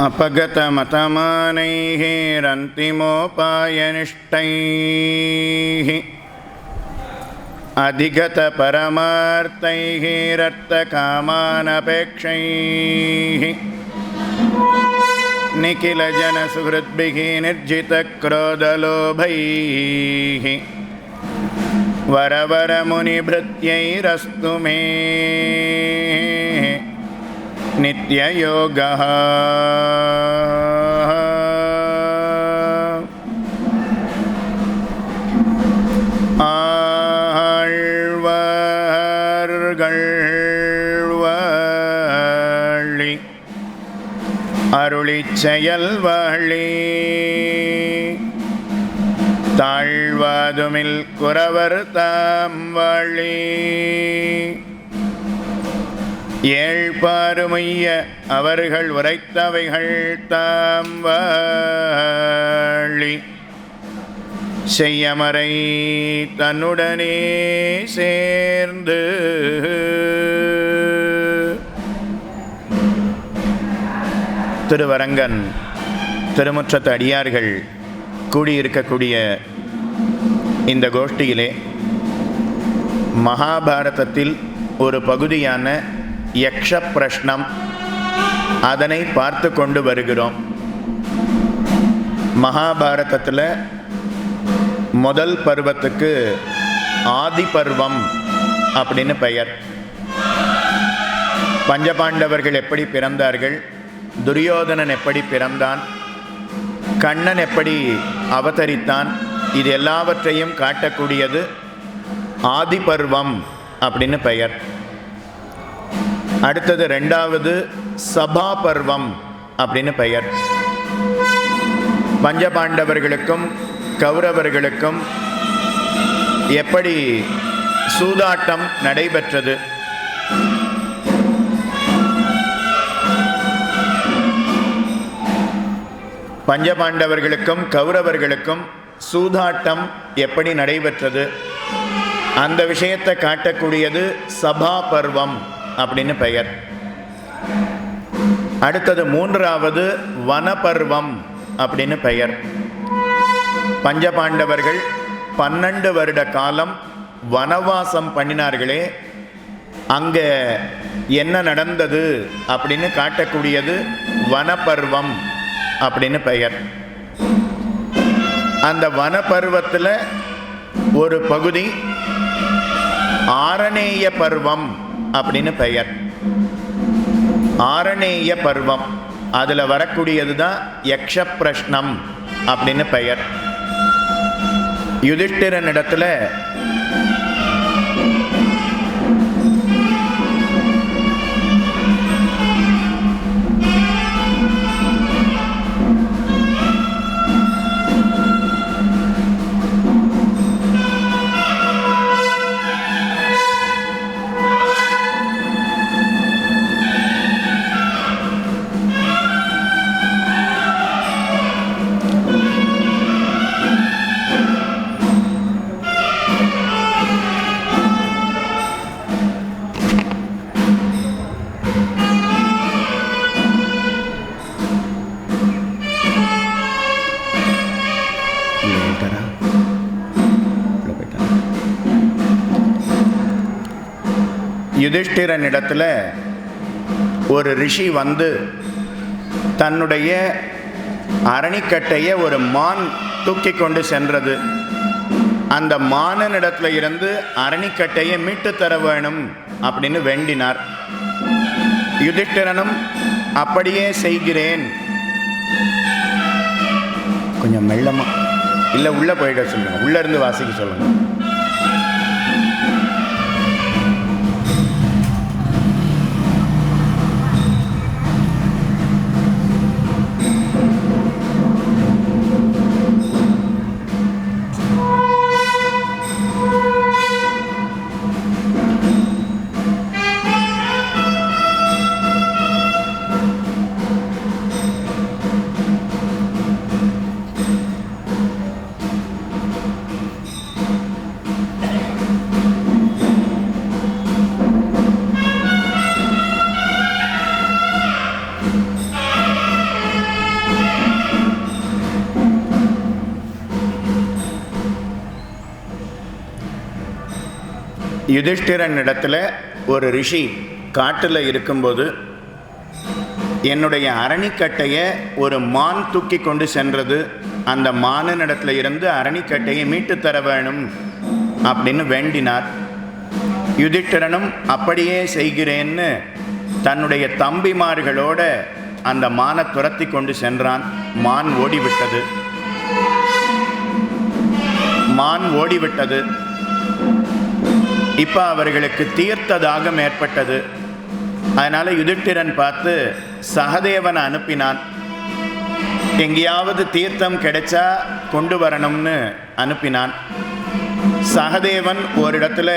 अपगतमतमानैः रन्तिमोपायनिष्टैः अधिगतपरमार्थैः रक्तकामानपेक्षैः। निखिलजनसुहृद्भिः निर्जितक्रोधलोभैः। वरवरमुनिभृत्यैरस्तु मे। नित्ययोगः ஆழ்வார்கள்வழி அருளிச் செயல்வழி தாழ்வாதுமில் குறவர் தாம் வழி ஏழ்பாருமைய அவர்கள் உரைத்தவைகள் தாம் வாழி செய்யமறை தன்னுடனே சேர்ந்து. திருவரங்கன் திருமுற்றத்து அடியார்கள் கூடியிருக்கக்கூடிய இந்த கோஷ்டியிலே மகாபாரதத்தில் ஒரு பகுதியான யக்ஷ பிரஷ்னம் அதனை பார்த்து கொண்டு வருகிறோம். மகாபாரதத்தில் முதல் பருவத்துக்கு ஆதி பருவம் அப்படின்னு பெயர். பஞ்சபாண்டவர்கள் எப்படி பிறந்தார்கள்? துரியோதனன் எப்படி பிறந்தான்? கண்ணன் எப்படி அவதரித்தான்? இது எல்லாவற்றையும் காட்டக்கூடியது ஆதி பருவம் அப்படின்னு பெயர். அடுத்தது ரெண்டாவது சபா பர்வம் அப்படின்னு பெயர். பஞ்சபாண்டவர்களுக்கும் கௌரவர்களுக்கும் எப்படி சூதாட்டம் நடைபெற்றது? பஞ்சபாண்டவர்களுக்கும் கௌரவர்களுக்கும் சூதாட்டம் எப்படி நடைபெற்றது? அந்த விஷயத்தை காட்டக்கூடியது சபா பர்வம் அப்படின்னு பெயர். அடுத்தது மூன்றாவது வனபர்வம் அப்படின்னு பெயர். பஞ்சபாண்டவர்கள் பன்னெண்டு வருட காலம் வனவாசம் பண்ணினார்களே அங்கே என்ன நடந்தது அப்படின்னு காட்டக்கூடியது வனப்பருவம் அப்படின்னு பெயர். அந்த வனப்பருவத்தில் ஒரு பகுதி ஆரணேய பருவம் அப்படின்னு பெயர். ஆரணேய பருவம். அதில் வரக்கூடியது தான் யக்ஷ பிரஷ்னம் அப்படின்னு பெயர். யுதிஷ்டிரனிடத்தில் யுதிஷ்டிரனிடத்தில் ஒரு ரிஷி வந்து தன்னுடைய அரணிக்கட்டையை ஒரு மான் தூக்கி கொண்டு சென்றது. அந்த மானனிடத்தில் இருந்து அரணிக்கட்டையை மீட்டு தர வேணும் அப்படின்னு வேண்டினார். யுதிஷ்டிரனும் அப்படியே செய்கிறேன். கொஞ்சம் மெல்லமா இல்லை உள்ளே போயிட சொல்லுங்கள் உள்ளே இருந்து வாசிக்க சொல்லுங்கள் யுதிஷ்டிரன் இடத்துல ஒரு ரிஷி காட்டில் இருக்கும்போது என்னுடைய அரணிக்கட்டையை ஒரு மான் தூக்கி கொண்டு சென்றது. அந்த மானினிடத்துல இருந்து அரணிக்கட்டையை மீட்டு தர வேணும் அப்படின்னு வேண்டினார். யுதிஷ்டிரனும் அப்படியே செய்கிறேன்னு தன்னுடைய தம்பிமார்களோட அந்த மானை துரத்தி கொண்டு சென்றான். மான் ஓடிவிட்டது. மான் ஓடிவிட்டது. இப்போ அவர்களுக்கு தீர்த்த தாகம் ஏற்பட்டது. அதனால் யுதிஷ்டிரன் பார்த்து சகதேவனை அனுப்பினான். எங்கேயாவது தீர்த்தம் கிடைச்சா கொண்டு வரணும்னு அனுப்பினான். சகதேவன் ஒரு இடத்துல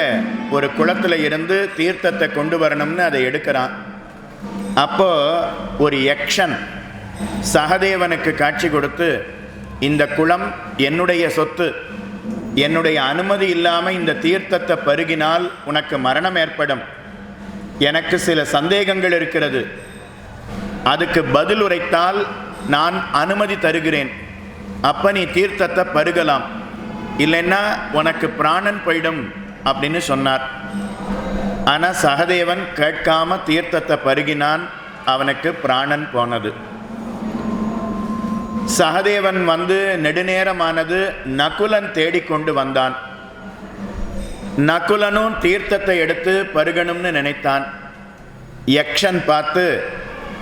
ஒரு குளத்தில் இருந்து தீர்த்தத்தை கொண்டு வரணும்னு அதை எடுக்கிறான். அப்போ ஒரு யக்ஷன் சகதேவனுக்கு காட்சி கொடுத்து இந்த குளம் என்னுடைய சொத்து. என்னுடைய அனுமதி இல்லாமல் இந்த தீர்த்தத்தை பருகினால் உனக்கு மரணம் ஏற்படும். எனக்கு சில சந்தேகங்கள் இருக்கிறது. அதுக்கு பதில் உரைத்தால் நான் அனுமதி தருகிறேன். அப்போ நீ தீர்த்தத்தை பருகலாம். இல்லைன்னா உனக்கு பிராணன் போயிடும் அப்படின்னு சொன்னார். ஆனால் சகதேவன் கேட்காம தீர்த்தத்தை பருகினான். அவனுக்கு பிராணன் போனது. சகதேவன் வந்து நெடுநேரமானது நகுலன் தேடிக்கொண்டு வந்தான். நகுலனும் தீர்த்தத்தை எடுத்து பருகணும்னு நினைத்தான். யக்ஷன் பார்த்து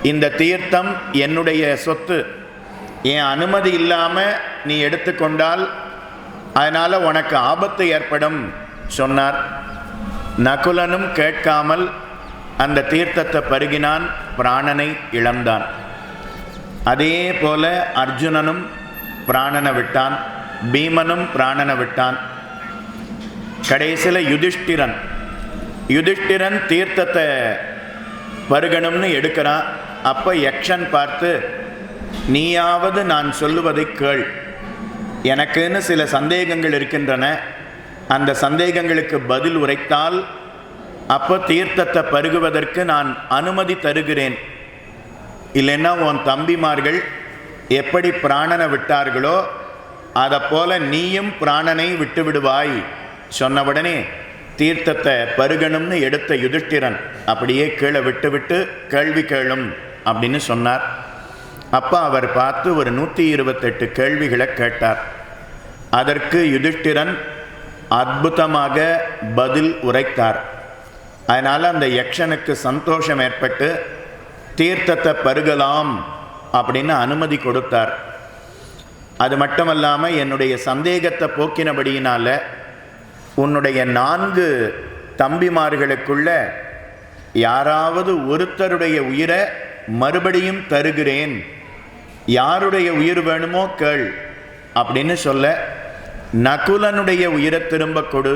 இந்த தீர்த்தம் என்னுடைய சொத்து. என் அனுமதி இல்லாமல் நீ எடுத்துக்கொண்டால் அதனால் உனக்கு ஆபத்து ஏற்படும் சொன்னார். நகுலனும் கேட்காமல் அந்த தீர்த்தத்தை பருகினான் பிராணனை இழந்தான். அதே போல அர்ஜுனனும் பிராணனை விட்டான் பீமனும் பிராணனை விட்டான். கடைசியில் யுதிஷ்டிரன் யுதிஷ்டிரன் தீர்த்தத்தை பருகணும்னு எடுக்கிறான். அப்போ யக்ஷன் பார்த்து நீயாவது நான் சொல்லுவதை கேள். எனக்குன்னு சில சந்தேகங்கள் இருக்கின்றன. அந்த சந்தேகங்களுக்கு பதில் உரைத்தால் அப்போ தீர்த்தத்தை பருகுவதற்கு நான் அனுமதி தருகிறேன். இல்லைன்னா உன் தம்பிமார்கள் எப்படி பிராணனை விட்டார்களோ அதை போல நீயும் பிராணனை விட்டு விடுவாய் சொன்னவுடனே தீர்த்தத்தை பருகணும்னு எடுத்த யுதிஷ்டிரன் அப்படியே கீழே விட்டுவிட்டு கேள்வி கேளும் அப்படின்னு சொன்னார். அப்போ அவர் பார்த்து ஒரு நூற்றி இருபத்தெட்டு கேள்விகளை கேட்டார். அதற்கு யுதிஷ்டிரன் அற்புதமாக பதில் உரைத்தார். அதனால் அந்த யக்ஷனுக்கு சந்தோஷம் ஏற்பட்டு தீர்த்தத்தை பருகலாம் அப்படின்னு அனுமதி கொடுத்தார். அது மட்டுமல்லாமல் என்னுடைய சந்தேகத்தை போக்கினபடியினால் உன்னுடைய நான்கு தம்பிமார்களுக்குள்ள யாராவது ஒருத்தருடைய உயிரை மறுபடியும் தருகிறேன். யாருடைய உயிர் வேணுமோ கேள் அப்படின்னு சொல்ல நகுலனுடைய உயிரை திரும்ப கொடு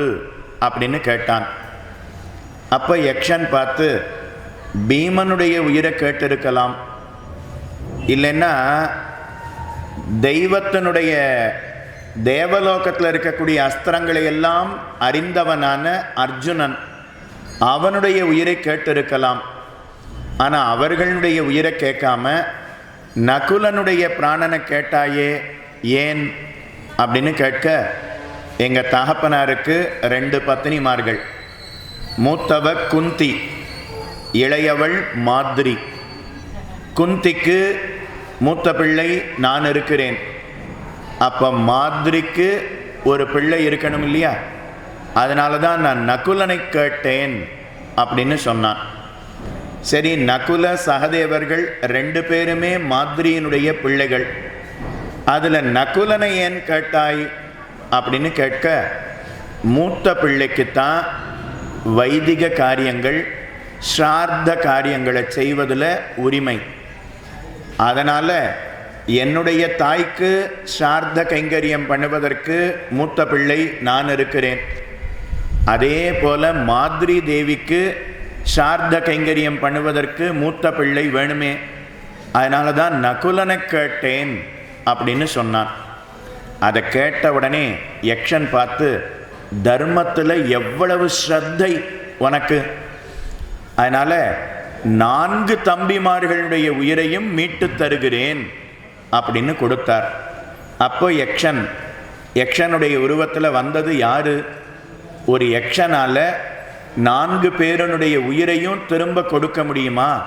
அப்படின்னு கேட்டான். அப்போ யக்ஷன் பார்த்து பீமனுடைய உயிரை கேட்டிருக்கலாம். இல்லைன்னா தெய்வத்தினுடைய தேவலோகத்தில் இருக்கக்கூடிய அஸ்திரங்களை எல்லாம் அறிந்தவனான அர்ஜுனன் அவனுடைய உயிரை கேட்டிருக்கலாம். ஆனால் அவர்களுடைய உயிரை கேட்காம நகுலனுடைய பிராணனை கேட்டாயே ஏன்? அப்படின்னு கேட்க எங்கள் தகப்பனாருக்கு ரெண்டு பத்தினிமார்கள் மூத்தவ குந்தி. இளையவள் மாதிரி. குந்திக்கு மூத்த பிள்ளை நான் இருக்கிறேன். அப்போ மாதிரிக்கு ஒரு பிள்ளை இருக்கணும் இல்லையா? அதனால தான் நான் நகுலனை கேட்டேன் அப்படின்னு சொன்னான். சரி நகுல சகதேவர்கள் ரெண்டு பேருமே மாதிரியினுடைய பிள்ளைகள். அதில் நகுலனை ஏன் கேட்டாய் அப்படின்னு கேட்க மூத்த பிள்ளைக்குத்தான் வைதிக காரியங்கள் ஸ்ரார்த்த காரியங்களை செய்வதில் உரிமை. அதனால் என்னுடைய தாய்க்கு ஸ்ரார்த்த கைங்கரியம் பண்ணுவதற்கு மூத்த பிள்ளை நான் இருக்கிறேன். அதே போல் மாதிரி தேவிக்கு சார்த கைங்கரியம் பண்ணுவதற்கு மூத்த பிள்ளை வேணுமே. அதனால தான் நகுலனை கேட்டேன் அப்படின்னு சொன்னான். அதை கேட்ட உடனே யக்ஷன் பார்த்து தர்மத்தில் எவ்வளவு ஸ்ரத்தை உனக்கு? அதனால் நான்கு தம்பிமார்களுடைய உயிரையும் மீட்டு தருகிறேன் அப்படின்னு கொடுத்தார். அப்போ யக்ஷன் யக்ஷனுடைய உருவத்தில் வந்தது யார்? ஒரு யக்ஷனால நான்கு பேரனுடைய உயிரையும் திரும்ப கொடுக்க முடியுமா?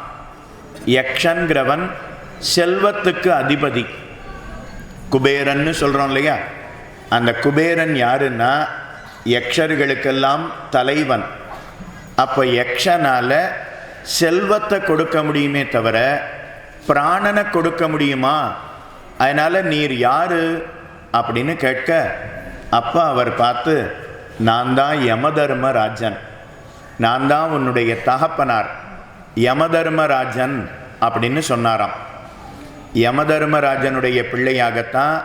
யக்ஷன்கிறவன் செல்வத்துக்கு அதிபதி. குபேரன்னு சொல்கிறோம் இல்லையா? அந்த குபேரன் யாருன்னா யக்ஷர்களுக்கெல்லாம் தலைவன். அப்போ யக்ஷனால செல்வத்தை கொடுக்க முடியுமே தவிர பிராணனை கொடுக்க முடியுமா? அதனால் நீர் யார்? அப்படின்னு கேட்க அப்போ அவர் பார்த்து நான் தான் யமதர்ம ராஜன். நான் தான் உன்னுடைய தகப்பனார். யமதர்மராஜன் அப்படின்னு சொன்னாராம். யமதர்மராஜனுடைய பிள்ளையாகத்தான்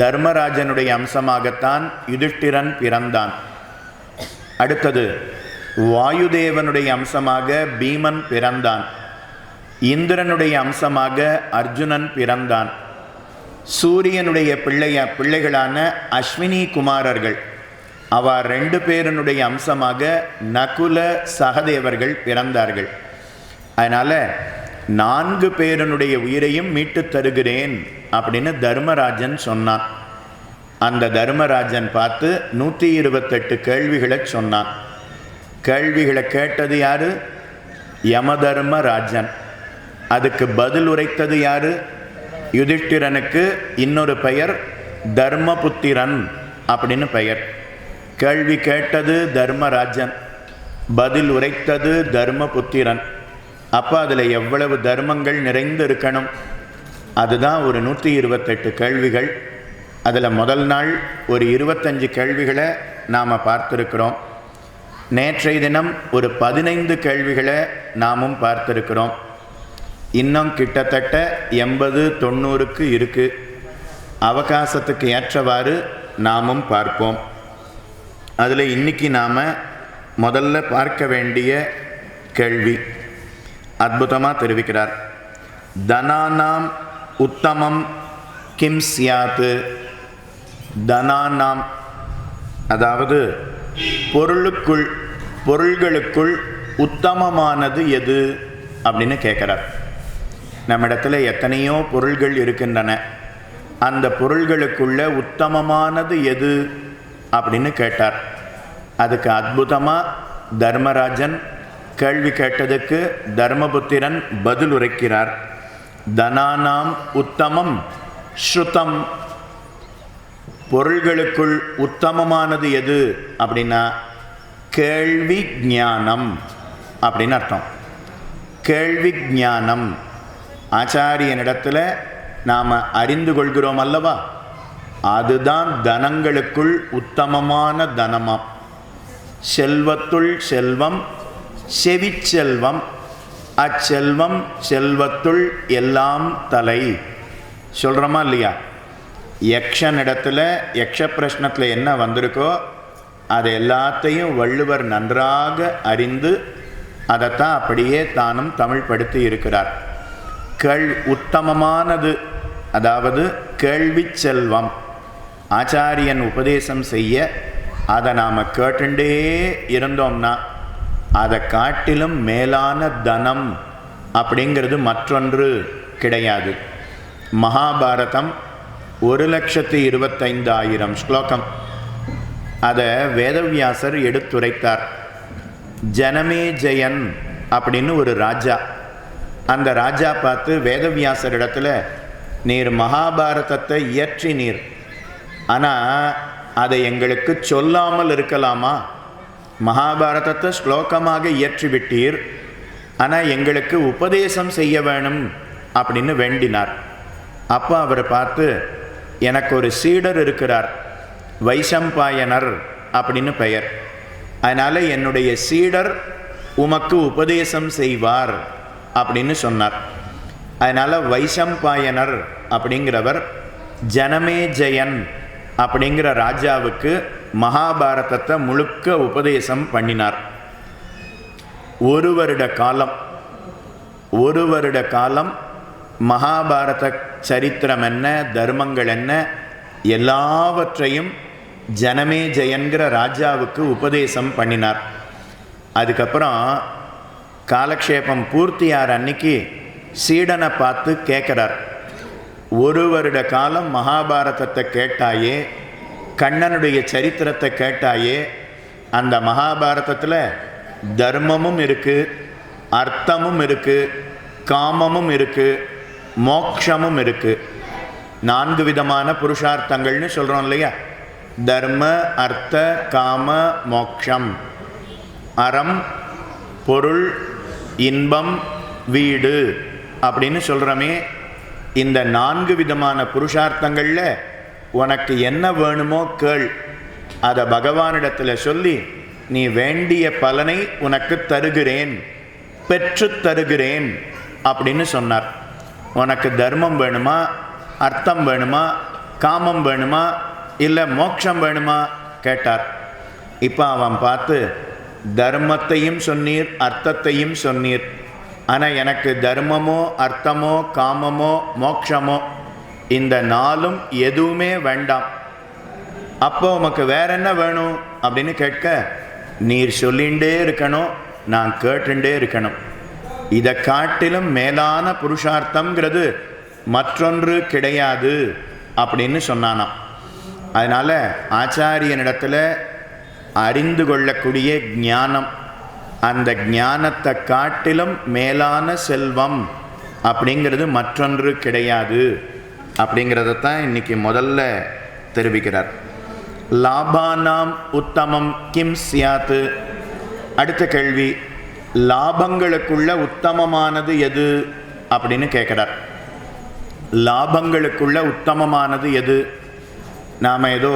தர்மராஜனுடைய அம்சமாகத்தான் யுதிஷ்டிரன் பிறந்தான். அடுத்தது வாயுதேவனுடைய அம்சமாக பீமன் பிறந்தான். இந்திரனுடைய அம்சமாக அர்ஜுனன் பிறந்தான். சூரியனுடைய பிள்ளைய பிள்ளைகளான அஸ்வினி குமாரர்கள். அவ ரெண்டு பேரனுடைய அம்சமாக நகுல சகதேவர்கள் பிறந்தார்கள். அதனால் நான்கு பேரனுடைய உயிரையும் மீட்டு தருகிறேன் அப்படின்னு தர்மராஜன் சொன்னான். அந்த தர்மராஜன் பார்த்து நூற்றி இருபத்தெட்டு கேள்விகளை சொன்னான். கேள்விகளை கேட்டது யாரு? யமதர்மராஜன் அதுக்கு பதில் உரைத்தது யாரு? யுதிஷ்டிரனுக்கு இன்னொரு பெயர் தர்மபுத்திரன் அப்படின்னு பெயர். கேள்வி கேட்டது தர்மராஜன் பதில் உரைத்தது தர்மபுத்திரன். அப்போ அதில் எவ்வளவு தர்மங்கள் நிறைந்து இருக்கணும்? அதுதான் ஒரு நூற்றி இருபத்தெட்டு கேள்விகள். அதில் முதல் நாள் ஒரு இருபத்தஞ்சு கேள்விகளை நாம் பார்த்துருக்குறோம். நேற்றைய தினம் ஒரு பதினைந்து கேள்விகளை நாமும் பார்த்துருக்கிறோம். இன்னும் கிட்டத்தட்ட எண்பது தொண்ணூறுக்கு இருக்குது அவகாசத்துக்கு ஏற்றவாறு நாமும் பார்ப்போம். அதில் இன்னைக்கு நாம் முதல்ல பார்க்க வேண்டிய கேள்வி அற்புதமாக தெரிவிக்கிறார். தனானாம் உத்தமம் கிம் சியாத்து தனானாம் அதாவது பொருளுக்குள் பொருள்களுக்குள் உத்தமமானது எது? அப்படின்னு கேட்குறார். நம்மிடத்தில் எத்தனையோ பொருள்கள் இருக்கின்றன. அந்த பொருள்களுக்குள்ள உத்தமமானது எது? அப்படின்னு கேட்டார். அதுக்கு அற்புதமாக தர்மராஜன் கேள்வி கேட்டதுக்கு தர்மபுத்திரன் பதில் உரைக்கிறார் தனானாம் உத்தமம் ஸ்ருதம். பொருள்களுக்குள் உத்தமமானது எது அப்படின்னா கேள்வி ஞானம் அப்படின்னு அர்த்தம். கேள்வி ஞானம். ஆச்சாரியனிடத்தில் நாம் அறிந்து கொள்கிறோம் அல்லவா? அதுதான் தனங்களுக்குள் உத்தமமான தனமாம் செல்வத்துள் செல்வம் செவிச்செல்வம் அச்செல்வம் செல்வத்துள் எல்லாம் தலை. சொல்கிறோமா இல்லையா? யக்ஷனிடத்தில் யக்ஷ பிரஷ்னத்தில் என்ன வந்திருக்கோ அது எல்லாத்தையும் வள்ளுவர் நன்றாக அறிந்து அதைத்தான் அப்படியே தானும் தமிழ் படுத்தி இருக்கிறார். கேள் உத்தமமானது அதாவது கேள்வி செல்வம். ஆச்சாரியன் உபதேசம் செய்ய அதை நாம் கேட்டுண்டே இருந்தோம்னா அதை காட்டிலும் மேலான தனம் அப்படிங்கிறது மற்றொன்று கிடையாது. மகாபாரதம் ஒரு லட்சத்து இருபத்தைந்தாயிரம் ஸ்லோகம். அதை வேதவியாசர் எடுத்துரைத்தார். ஜனமே ஜெயன் அப்படின்னு ஒரு ராஜா. அந்த ராஜா பார்த்து வேதவியாசர் இடத்துல நீர் மகாபாரதத்தை இயற்றி நீர். ஆனால் அதை எங்களுக்கு சொல்லாமல் இருக்கலாமா? மகாபாரதத்தை ஸ்லோகமாக இயற்றி விட்டீர். ஆனால் எங்களுக்கு உபதேசம் செய்ய வேணும் அப்படின்னு வேண்டினார். அப்போ அவரை பார்த்து எனக்கு ஒரு சீடர் இருக்கிறார். வைசம்பாயனர் அப்படின்னு பெயர். அதனால் என்னுடைய சீடர் உமக்கு உபதேசம் செய்வார் அப்படின்னு சொன்னார். அதனால் வைசம்பாயனர் அப்படிங்கிறவர் ஜனமேஜயன் அப்படிங்கிற ராஜாவுக்கு மகாபாரதத்தை முழுக்க உபதேசம் பண்ணினார். ஒரு வருட காலம் ஒரு வருட காலம் மகாபாரத சரித்திரம் என்ன தர்மங்கள் என்ன எல்லாவற்றையும் ஜனமே ஜெயன்கிற ராஜாவுக்கு உபதேசம் பண்ணினார். அதுக்கப்புறம் காலக்ஷேபம் பூர்த்தியார் அன்னைக்கு சீடனை பார்த்து கேட்குறார். ஒரு வருட காலம் மகாபாரதத்தை கேட்டாயே கண்ணனுடைய சரித்திரத்தை கேட்டாயே அந்த மகாபாரதத்தில் தர்மமும் இருக்குது அர்த்தமும் இருக்குது காமமும் இருக்குது மோக்ஷமும் இருக்குது நான்கு விதமான புருஷார்த்தங்கள்னு சொல்கிறோம் இல்லையா? தர்ம அர்த்த காம மோக்ஷம். அறம் பொருள் இன்பம் வீடு அப்படின்னு சொல்கிறோமே இந்த நான்கு விதமான புருஷார்த்தங்களில் உனக்கு என்ன வேணுமோ கேள். அதை பகவானிடத்தில் சொல்லி நீ வேண்டிய பலனை உனக்கு தருகிறேன். பெற்று தருகிறேன். அப்படின்னு சொன்னார். உனக்கு தர்மம் வேணுமா அர்த்தம் வேணுமா காமம் வேணுமா இல்லை மோட்சம் வேணுமா? கேட்டார். இப்போ அவன் பார்த்து தர்மத்தையும் சொன்னீர் அர்த்தத்தையும் சொன்னீர். ஆனால் எனக்கு தர்மமோ அர்த்தமோ காமமோ மோக்ஷமோ இந்த நாளும் எதுவுமே வேண்டாம். அப்போ உமக்கு வேற என்ன வேணும்? அப்படின்னு கேட்க நீர் சொல்லிகிட்டே இருக்கணும் நான் கேட்டுண்டே இருக்கணும். இதை காட்டிலும் மேலான புருஷார்த்தம்ங்கிறது மற்றொன்று கிடையாது அப்படின்னு சொன்னானாம். அதனால் ஆச்சாரியனிடத்தில் அறிந்து கொள்ளக்கூடிய ஞானம் அந்த ஞானத்தை காட்டிலும் மேலான செல்வம் அப்படிங்கிறது மற்றொன்று கிடையாது அப்படிங்கிறத தான் இன்னைக்கு முதல்ல தெரிவிக்கிறார். லாபானாம் உத்தமம் கிம் சியாத்து அடுத்த கேள்வி லாபங்களுக்குள்ள உத்தமமானது எது அப்படின்னு கேட்குறார். லாபங்களுக்குள்ள உத்தமமானது எது? நாம் ஏதோ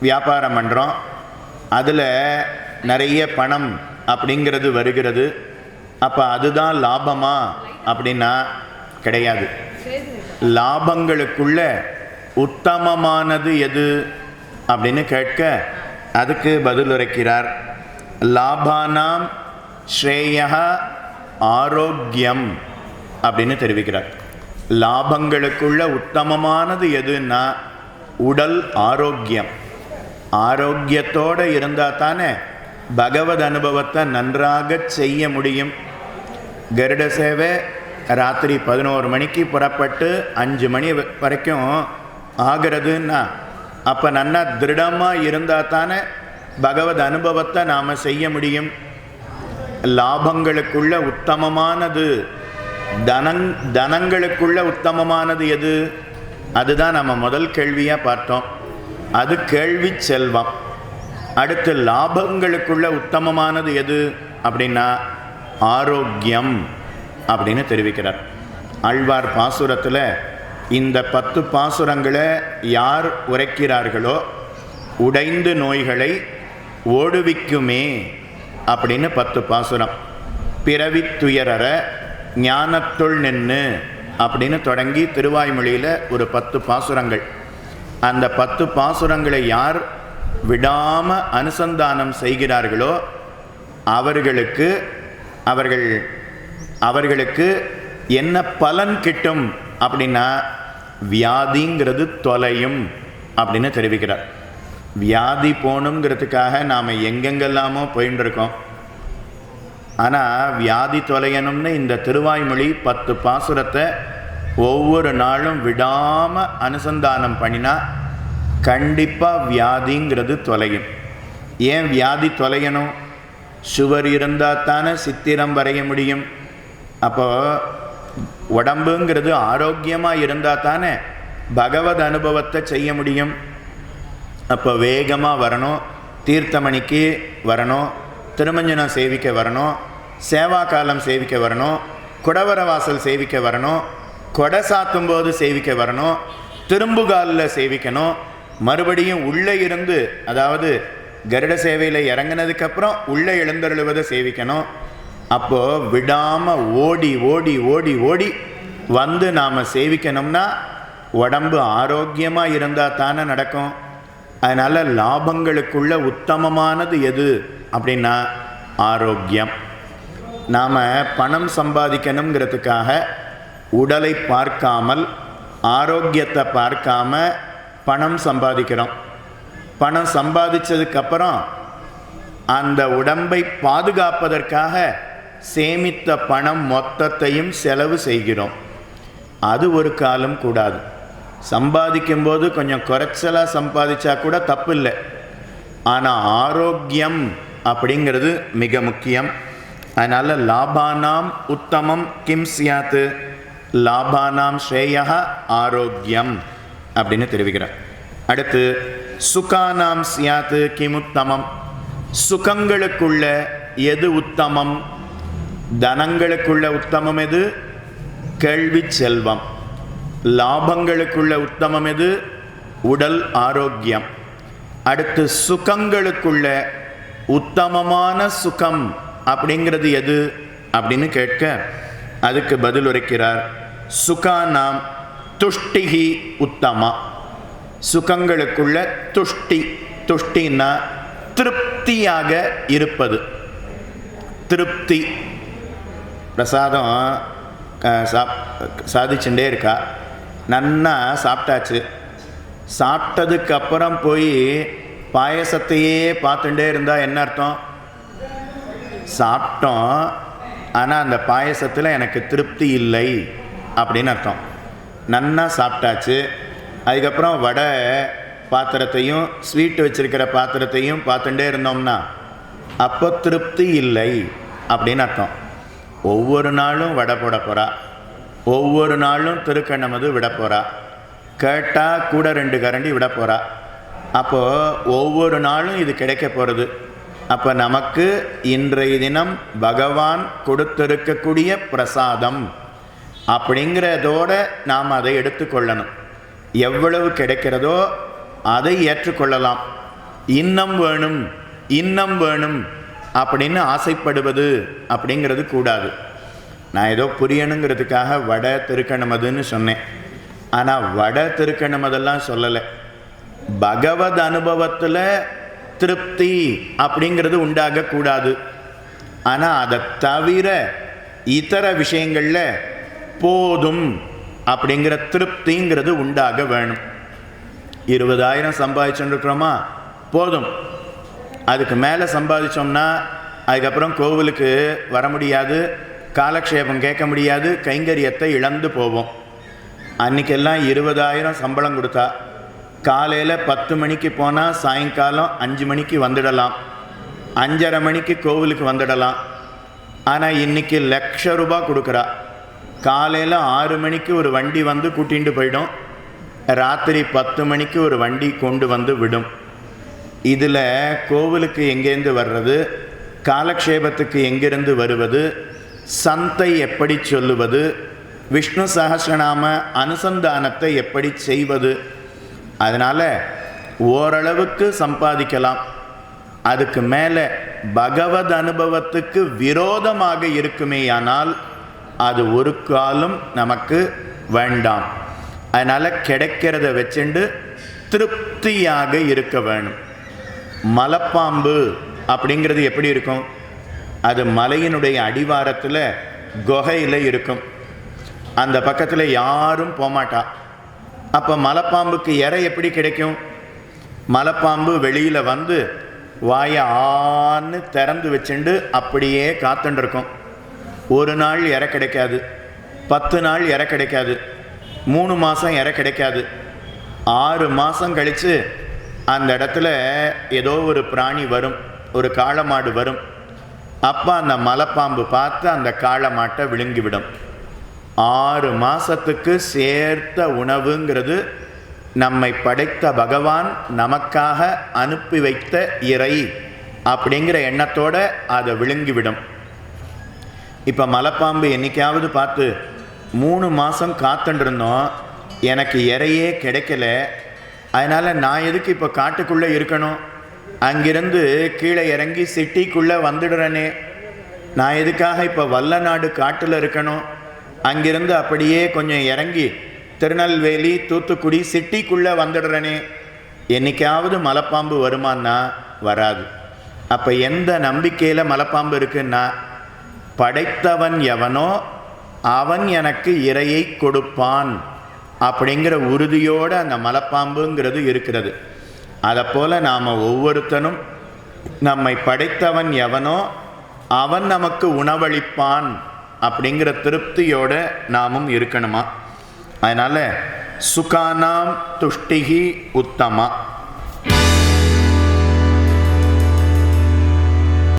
வியாபாரம் பண்ணுறோம் அதில் நிறைய பணம் அப்படிங்கிறது வருகிறது. அப்போ அதுதான் லாபமா அப்படின்னா கிடையாது. லாபங்களுக்குள்ள உத்தமமானது எது அப்படின்னு கேட்க அதுக்கு பதில் உரைக்கிறார் லாபானாம் ஸ்ரேயா ஆரோக்கியம் அப்படின்னு தெரிவிக்கிறார். லாபங்களுக்குள்ள உத்தமமானது எதுன்னா உடல் ஆரோக்கியம். ஆரோக்கியத்தோடு இருந்தால் தானே பகவத் அனுபவத்தை நன்றாக செய்ய முடியும். கருட சேவை ராத்திரி பதினோரு மணிக்கு புறப்பட்டு அஞ்சு மணி வ- வரைக்கும் ஆகிறதுன்னா அப்போ நன்னா திருடமாக இருந்தால் தானே பகவத் அனுபவத்தை நாம் செய்ய முடியும். லாபங்களுக்குள்ள உத்தமமானது. தனங் தனங்களுக்குள்ள உத்தமமானது எது? அதுதான் நம்ம முதல் கேள்வியாக பார்த்தோம். அது கேள்வி செல்வம். அடுத்து லாபங்களுக்குள்ள உத்தமமானது எது? அப்படின்னா ஆரோக்கியம் அப்படின்னு தெரிவிக்கிறார். ஆழ்வார் பாசுரத்தில் இந்த பத்து பாசுரங்களை யார் உரைக்கிறார்களோ உடைந்து நோய்களை ஓடுவிக்குமே அப்படின்னு பத்து பாசுரம். பிறவி துயரற ஞானத்துள் நின்று அப்படின்னு தொடங்கி திருவாய்மொழியில் ஒரு பத்து பாசுரங்கள். அந்த பத்து பாசுரங்களை யார் விடாமல் அனுசந்தானம் செய்கிறார்களோ அவர்களுக்கு அவர்கள் அவர்களுக்கு என்ன பலன் கிட்டும் அப்படின்னா வியாதிங்கிறது தொலையும் அப்படின்னு தெரிவிக்கிறார். வியாதி போகணுங்கிறதுக்காக நாம் எங்கெங்கெல்லாமோ போயின்னு ஆனால் வியாதி தொலையணும்னு இந்த திருவாய்மொழி பத்து பாசுரத்தை ஒவ்வொரு நாளும் விடாமல் அனுசந்தானம் பண்ணினா கண்டிப்பாக வியாதிங்கிறது தொலையும். ஏன் வியாதி தொலையணும்? சுவர் இருந்தால் தானே சித்திரம் வரைய முடியும். அப்போ உடம்புங்கிறது ஆரோக்கியமாக இருந்தால் தானே பகவத் அனுபவத்தை செய்ய முடியும். அப்போ வேகமாக வரணும் தீர்த்தமணிக்கு வரணும் திருமஞ்சனம் சேவிக்க வரணும் சேவா காலம் சேவிக்க வரணும் குடவர வாசல் சேவிக்க வரணும் கொடை சாத்தும் போது சேவிக்க வரணும் திரும்புகாலில் சேவிக்கணும் மறுபடியும் உள்ளே இருந்து அதாவது கருட சேவையில் இறங்குனதுக்கப்புறம் உள்ளே எழுந்தருளுவதை சேவிக்கணும். அப்போது விடாமல் ஓடி ஓடி ஓடி ஓடி வந்து நாம் சேவிக்கணும்னா உடம்பு ஆரோக்கியமாக இருந்தால் தானே நடக்கும். அதனால் லாபங்களுக்குள்ள உத்தமமானது எது அப்படின்னா ஆரோக்கியம். நாம் பணம் சம்பாதிக்கணுங்கிறதுக்காக உடலை பார்க்காமல் ஆரோக்கியத்தை பார்க்காம பணம் சம்பாதிக்கிறோம். பணம் சம்பாதிச்சதுக்கப்புறம் அந்த உடம்பை பாதுகாப்பதற்காக சேமித்த பணம் மொத்தத்தையும் செலவு செய்கிறோம். அது ஒரு காலம் கூடாது. சம்பாதிக்கும்போது கொஞ்சம் குறைச்சலாக சம்பாதிச்சா கூட தப்பு இல்லை ஆனால் ஆரோக்கியம் அப்படிங்கிறது மிக முக்கியம். அதனால் லாபானாம் உத்தமம் கிம் சியாத்து. லாபானாம் ஸ்ரேயா ஆரோக்கியம் அப்படின்னு தெரிவிக்கிறார். அடுத்து சுகானாம் சியாத்து கிம் உத்தமம். சுகங்களுக்குள்ள எது உத்தமம்? தனங்களுக்குள்ள உத்தமம் எது? கேள்வி செல்வம். லாபங்களுக்குள்ள உத்தமம் எது? உடல் ஆரோக்கியம். அடுத்து சுகங்களுக்குள்ள உத்தமமான சுகம் அப்படிங்கிறது எது அப்படின்னு கேட்க அதுக்கு பதில் உரைக்கிறார். சுகானாம் துஷ்டிகி உத்தமா. சுகங்களுக்குள்ள துஷ்டி துஷ்டின்னா திருப்தியாக இருப்பது. திருப்தி. பிரசாதம் சாப் சாதிச்சுட்டே இருக்கா. நன்னா சாப்பிட்டாச்சு. சாப்பிட்டதுக்கு அப்புறம் போய் பாயசத்தையே பார்த்துட்டே இருந்தால் என்ன அர்த்தம்? சாப்பிட்டோம் ஆனால் அந்த பாயசத்தில் எனக்கு திருப்தி இல்லை அப்படின்னு அர்த்தம். நன்னா சாப்பிட்டாச்சு. அதுக்கப்புறம் வடை பாத்திரத்தையும் ஸ்வீட் வச்சுருக்கிற பாத்திரத்தையும் பார்த்துட்டே இருந்தோம்னா அப்போ திருப்தி இல்லை அப்படின்னு அர்த்தம். ஒவ்வொரு நாளும் வடை போட போகிறா ஒவ்வொரு நாளும் திருக்கண்ணமது விட போகிறா கேட்டால் கூட ரெண்டு கரண்டி விட போகிறா அப்போது ஒவ்வொரு நாளும் இது கிடைக்க போகிறது அப்போ நமக்கு இன்றைய தினம் பகவான் கொடுத்திருக்கக்கூடிய பிரசாதம் அப்படிங்கிறதோட நாம் அதை எடுத்துக்கொள்ளணும் எவ்வளவு கிடைக்கிறதோ அதை ஏற்றுக்கொள்ளலாம். இன்னம் வேணும் இன்னம் வேணும் அப்படின்னு ஆசைப்படுவது அப்படிங்கிறது கூடாது. நான் ஏதோ புரியணுங்கிறதுக்காக வட திருக்கணமதுன்னு சொன்னேன். ஆனால் வட திருக்கணமதெல்லாம் சொல்லலை. பகவத் அனுபவத்தில் திருப்தி அப்படிங்கிறது உண்டாகக்கூடாது ஆனால் அதை தவிர இதர விஷயங்களில் போதும் அப்படிங்கிற திருப்திங்கிறது உண்டாக வேணும். இருபதாயிரம் சம்பாதிச்சுருக்கிறோமா? போதும். அதுக்கு மேலே சம்பாதிச்சோம்னா அதுக்கப்புறம் கோவிலுக்கு வர முடியாது. காலக்ஷேபம் கேட்க முடியாது கைங்கரியத்தை இழந்து போவோம். அன்றைக்கெல்லாம் இருபதாயிரம் சம்பளம் கொடுத்தா காலையில் பத்து மணிக்கு போனால் சாயங்காலம் அஞ்சு மணிக்கு வந்துடலாம். அஞ்சரை மணிக்கு கோவிலுக்கு வந்துடலாம். ஆனால் இன்னைக்கு லட்ச ரூபா கொடுக்குறா. காலையில் ஆறு மணிக்கு ஒரு வண்டி வந்து கூட்டிகிட்டு போயிடும். ராத்திரி பத்து மணிக்கு ஒரு வண்டி கொண்டு வந்து விடும். இதில் கோவிலுக்கு எங்கேருந்து வர்றது காலக்ஷேபத்துக்கு எங்கேருந்து வருவது சந்தை எப்படி சொல்லுவது? விஷ்ணு சஹஸ்ரநாம அனுசந்தானத்தை எப்படி செய்வது? அதனால் ஓரளவுக்கு சம்பாதிக்கலாம். அதுக்கு மேலே பகவத் அனுபவத்துக்கு விரோதமாக இருக்குமேயானால் அது ஒரு காலம் நமக்கு வேண்டாம். அதனால் கிடைக்கிறத வச்சுண்டு திருப்தியாக இருக்க வேணும். மலப்பாம்பு அப்படிங்கிறது எப்படி இருக்கும்? அது மலையினுடைய அடிவாரத்தில் குகையில் இருக்கும். அந்த பக்கத்தில் யாரும் போமாட்டா. அப்போ மலைப்பாம்புக்கு இறை எப்படி கிடைக்கும்? மலைப்பாம்பு வெளியில் வந்து வாயை ஆன்னு திறந்து வச்சுண்டு அப்படியே காத்துட்டு ஒரு நாள் இறை கிடைக்காது. பத்து நாள் இற கிடைக்காது. மூணு மாதம் இறை கிடைக்காது. ஆறு மாதம் கழித்து அந்த இடத்துல ஏதோ ஒரு பிராணி வரும். ஒரு காளமாடு வரும். அப்போ அந்த மலைப்பாம்பு பார்த்து அந்த காளமாட்டை விழுங்கிவிடும். ஆறு மாதத்துக்கு சேர்த்த உணவுங்கிறது நம்மை படைத்த பகவான் நமக்காக அனுப்பி வைத்த இறை அப்படிங்கிற எண்ணத்தோடு அதை விழுங்கிவிடும். இப்போ மலைப்பாம்பு என்னைக்காவது பார்த்து மூணு மாதம் காத்துருந்தோம் எனக்கு இறையே கிடைக்கல அதனால் நான் எதுக்கு இப்போ காட்டுக்குள்ளே இருக்கணும்? அங்கிருந்து கீழே இறங்கி சிட்டிக்குள்ளே வந்துடுறனே. நான் எதுக்காக இப்போ வல்ல நாடு காட்டில் இருக்கணும்? அங்கிருந்து அப்படியே கொஞ்சம் இறங்கி திருநெல்வேலி தூத்துக்குடி சிட்டிக்குள்ளே வந்துடுறனே. என்னைக்காவது மலைப்பாம்பு வருமானா வராது. அப்போ எந்த நம்பிக்கையில் மலைப்பாம்பு இருக்குன்னா படைத்தவன் எவனோ அவன் எனக்கு இரையை கொடுப்பான் அப்படிங்கிற உறுதியோடு அந்த மலைப்பாம்புங்கிறது இருக்கிறது. அதைப்போல் போல் நாம் ஒவ்வொருத்தனும் நம்மை படைத்தவன் எவனோ அவன் நமக்கு உணவளிப்பான் அப்படிங்கிற திருப்தியோடு நாமும் இருக்கணுமா? அதனால் சுகானாம் துஷ்டிகி உத்தமா.